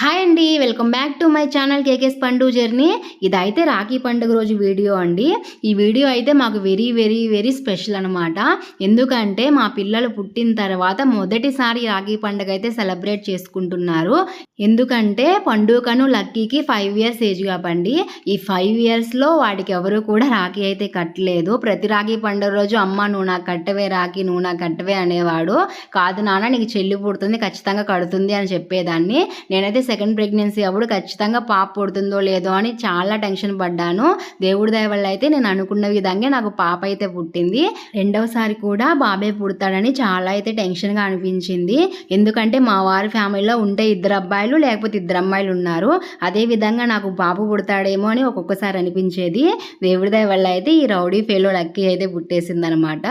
Hi అండి welcome back to my channel KK's Pandu journey. ఇదైతే రాఖీ పండుగ రోజు వీడియో అండి. ఈ వీడియో అయితే మాకు వెరీ వెరీ వెరీ స్పెషల్ అనమాట ఎందుకంటే మా పిల్లలు పుట్టిన తర్వాత మొదటిసారి రాఖీ పండుగ అయితే సెలబ్రేట్ చేసుకుంటున్నారు. ఎందుకంటే పండుగను లక్కీకి ఫైవ్ ఇయర్స్ ఏజ్ కాబట్టి ఈ ఫైవ్ ఇయర్స్లో వాడికి ఎవరు కూడా రాఖీ అయితే కట్టలేదు. ప్రతి రాఖీ పండుగ రోజు అమ్మ నువ్వు నాకు కట్టవే రాఖీ నువ్వు నాకు కట్టవే అనేవాడు. కాదు నాన్న నీకు చెల్లి పుడుతుంది ఖచ్చితంగా కడుతుంది అని చెప్పేదాన్ని. నేనైతే సెకండ్ ప్రెగ్నెన్సీ అప్పుడు ఖచ్చితంగా పాప పుడుతుందో లేదో అని చాలా టెన్షన్ పడ్డాను. దేవుడి దయ వల్ల అయితే నేను అనుకున్న విధంగా నాకు పాప అయితే పుట్టింది. రెండవసారి కూడా బాబే పుడతాడని చాలా అయితే టెన్షన్గా అనిపించింది. ఎందుకంటే మా వారి ఫ్యామిలీలో ఉంటే ఇద్దరు అబ్బాయిలు లేకపోతే ఇద్దరు అమ్మాయిలు ఉన్నారు. అదే విధంగా నాకు బాబు పుడతాడేమో అని ఒక్కొక్కసారి అనిపించేది. దేవుడి దయ వల్ల అయితే ఈ రౌడీ ఫేలో లక్కీ అయితే పుట్టేసిందనమాట.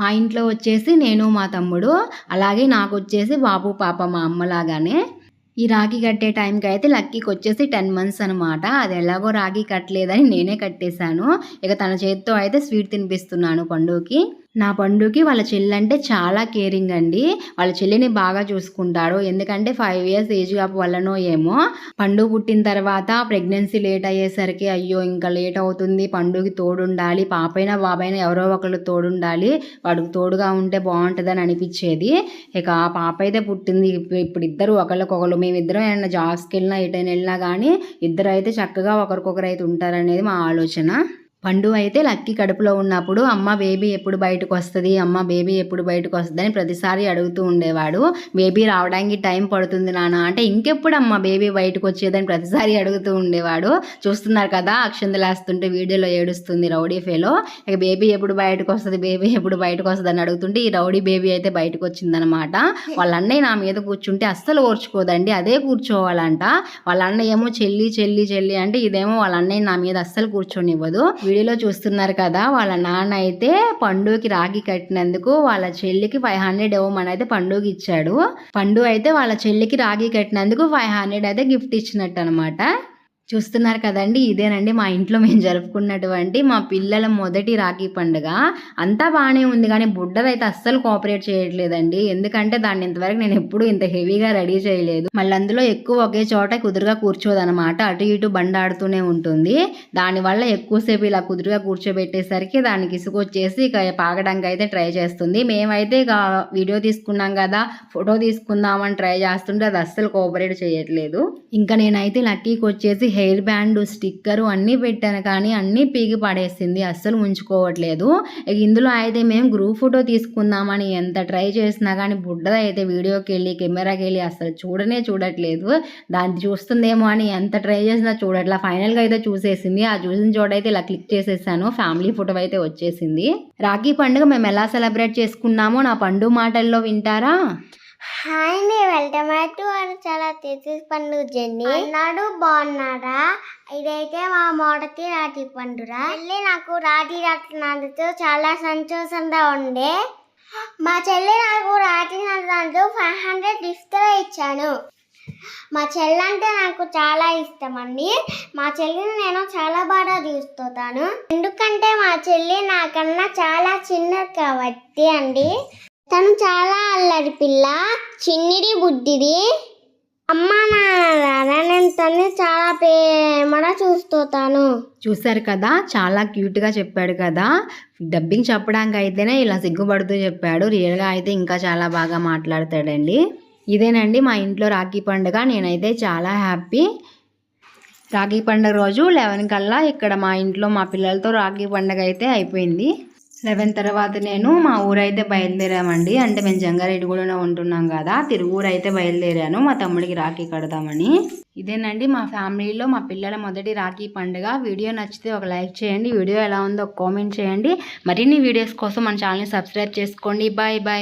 మా ఇంట్లో వచ్చేసి నేను మా తమ్ముడు అలాగే నాకు వచ్చేసి బాబు పాప మా అమ్మలాగానే ఈ రాఖీ కట్టే టైంకి అయితే లక్కీకి వచ్చేసి టెన్ మంత్స్ అనమాట అది ఎలాగో రాఖీ కట్టలేదని నేనే కట్టేశాను. ఇక తన చేతితో అయితే స్వీట్ తినిపిస్తున్నాను పండుగకి. నా పండుకి వాళ్ళ చెల్లి అంటే చాలా కేరింగ్ అండి. వాళ్ళ చెల్లిని బాగా చూసుకుంటాడు. ఎందుకంటే ఫైవ్ ఇయర్స్ ఏజ్ గ్యాప్ వల్లనో ఏమో. పండు పుట్టిన తర్వాత ప్రెగ్నెన్సీ లేట్ అయ్యేసరికి అయ్యో ఇంకా లేట్ అవుతుంది. పండుకి తోడుండాలి. పాపైనా బాబైనా ఎవరో ఒకళ్ళు తోడుండాలి. వాడికి తోడుగా ఉంటే బాగుంటుందని అనిపించేది. ఇక ఆ పాప అయితే పుట్టింది. ఇప్పుడు ఇప్పుడు ఇద్దరు ఒకళ్ళకొకరు మేమిద్దరం ఏమైనా జాబ్స్కి వెళ్ళినా ఎటైనా వెళ్ళినా కానీ ఇద్దరు అయితే చక్కగా ఒకరికొకరు అయితే ఉంటారనేది మా ఆలోచన. పండు అయితే లక్కీ కడుపులో ఉన్నప్పుడు అమ్మ బేబీ ఎప్పుడు బయటకు వస్తుంది? అమ్మ బేబీ ఎప్పుడు బయటకు వస్తుంది? అని ప్రతిసారి అడుగుతూ ఉండేవాడు. బేబీ రావడానికి టైం పడుతుంది నాన్న అంటే ఇంకెప్పుడు అమ్మ బేబీ బయటకు వచ్చేదని ప్రతిసారి అడుగుతూ ఉండేవాడు. చూస్తున్నారు కదా అక్షంతలేస్తుంటే వీడియోలో ఏడుస్తుంది రౌడీ ఫేలో. ఇక బేబీ ఎప్పుడు బయటకు వస్తుంది? బేబీ ఎప్పుడు బయటకు వస్తుంది? అని అడుగుతుంటే ఈ రౌడీ బేబీ అయితే బయటకు వచ్చిందనమాట వాళ్ళ అన్నయ్య నా మీద కూర్చుంటే అస్సలు ఓర్చుకోదండి. అదే కూర్చోవాలంట. వాళ్ళ అన్నయ్య ఏమో చెల్లి చెల్లి చెల్లి అంటే ఇదేమో వాళ్ళ అన్నయ్య నా మీద అస్సలు కూర్చొనివ్వదు. వీడియోలో చూస్తున్నారు కదా వాళ్ళ నాన్న అయితే పండుగకి రాగి కట్టినందుకు వాళ్ళ చెల్లికి ఫైవ్ హండ్రెడ్ ఇవ్వమని అయితే పండుగ ఇచ్చాడు. పండు అయితే వాళ్ళ చెల్లికి రాగి కట్టినందుకు ఫైవ్ హండ్రెడ్ అయితే గిఫ్ట్ ఇచ్చినట్టు అనమాట చూస్తున్నారు కదండి ఇదేనండి మా ఇంట్లో మేము జరుపుకున్నటువంటి మా పిల్లల మొదటి రాఖీ పండుగ. అంతా బాగానే ఉంది కానీ బుడ్డదైతే అస్సలు కోఆపరేట్ చేయట్లేదండి. ఎందుకంటే దాన్ని ఇంతవరకు నేను ఎప్పుడు ఇంత హెవీగా రెడీ చేయలేదు. మళ్ళీ అందులో ఎక్కువ ఒకే చోట కుదురుగా కూర్చోదనమాట అటు ఇటు బండాడుతూనే ఉంటుంది. దానివల్ల ఎక్కువసేపు ఇలా కుదురుగా కూర్చోబెట్టేసరికి దానికి ఇసుకొచ్చేసి ఇక పాగడానికి అయితే ట్రై చేస్తుంది. మేమైతే ఇక వీడియో తీసుకున్నాం కదా ఫోటో తీసుకుందామని ట్రై చేస్తుంటే అది అస్సలు కోఆపరేట్ చేయట్లేదు. ఇంకా నేనైతే లక్కీకి వచ్చేసి హెయిర్ బ్యాండ్ స్టిక్కరు అన్నీ పెట్టాను కానీ అన్నీ పీకి పడేసింది. అస్సలు ఉంచుకోవట్లేదు ఇక ఇందులో అయితే మేము గ్రూప్ ఫోటో తీసుకుందామని ఎంత ట్రై చేసినా కానీ బుడ్డదైతే వీడియోకి వెళ్ళి కెమెరాకి వెళ్ళి అసలు చూడనే చూడట్లేదు. దాన్ని చూస్తుందేమో అని ఎంత ట్రై చేసినా చూడట్లా. ఫైనల్గా అయితే చూసేసింది. ఆ చూసిన చోట అయితే ఇలా క్లిక్ చేసేసాను. ఫ్యామిలీ ఫోటో అయితే వచ్చేసింది. రాఖీ పండుగ మేము ఎలా సెలబ్రేట్ చేసుకున్నామో నా పండు మాటల్లో వింటారా? హాయ్ అండి వెల్కమ్ బ్యాక్ టు చాలా తెచ్చేసి పండుగ జర్నీ అన్నాడు బాగున్నారా ఇదైతే మా మొదటి రాటి పండుగ మళ్ళీ నాకు రాటి కట్టినందుకు చాలా సంతోషంగా ఉండే. మా చెల్లి నాకు రాటి కట్టినందుకు ఫైవ్ హండ్రెడ్ గిఫ్ట్గా ఇచ్చాను. మా చెల్లి అంటే నాకు చాలా ఇష్టం అండి. మా చెల్లిని నేను చాలా బాగా చూస్తాను. ఎందుకంటే మా చెల్లి నాకన్నా చాలా చిన్నది కాబట్టి అండి. తను చాలా అల్లరి పిల్ల చిన్నిడి బుద్ధిది. అమ్మ నాన్న నేను తను చాలా ప్రేమగా చూస్తాను చూశారు కదా చాలా క్యూట్గా చెప్పాడు కదా. డబ్బింగ్ చెప్పడానికి అయితేనే ఇలా సిగ్గుపడుతూ చెప్పాడు. రియల్గా అయితే ఇంకా చాలా బాగా మాట్లాడతాడండి. ఇదేనండి మా ఇంట్లో రాఖీ పండుగ. నేనైతే చాలా హ్యాపీ రాఖీ పండుగ రోజు లెవెన్ కల్లా ఇక్కడ మా ఇంట్లో మా పిల్లలతో రాఖీ పండుగ అయితే అయిపోయింది. లెవెన్ తర్వాత నేను మా ఊరైతే బయలుదేరామండి. అంటే మేము జంగారెడ్డిగూడలో ఉంటున్నాం కదా తిరుగురు అయితే బయలుదేరాను. మా తమ్ముడికి రాఖీ కడదామని. ఇదేనండి మా ఫ్యామిలీలో మా పిల్లల మొదటి రాఖీ పండుగ. వీడియో నచ్చితే ఒక లైక్ చేయండి. వీడియో ఎలా ఉందో ఒక కామెంట్ చేయండి. మరిన్ని వీడియోస్ కోసం మన ఛానల్ని సబ్స్క్రైబ్ చేసుకోండి. Bye bye.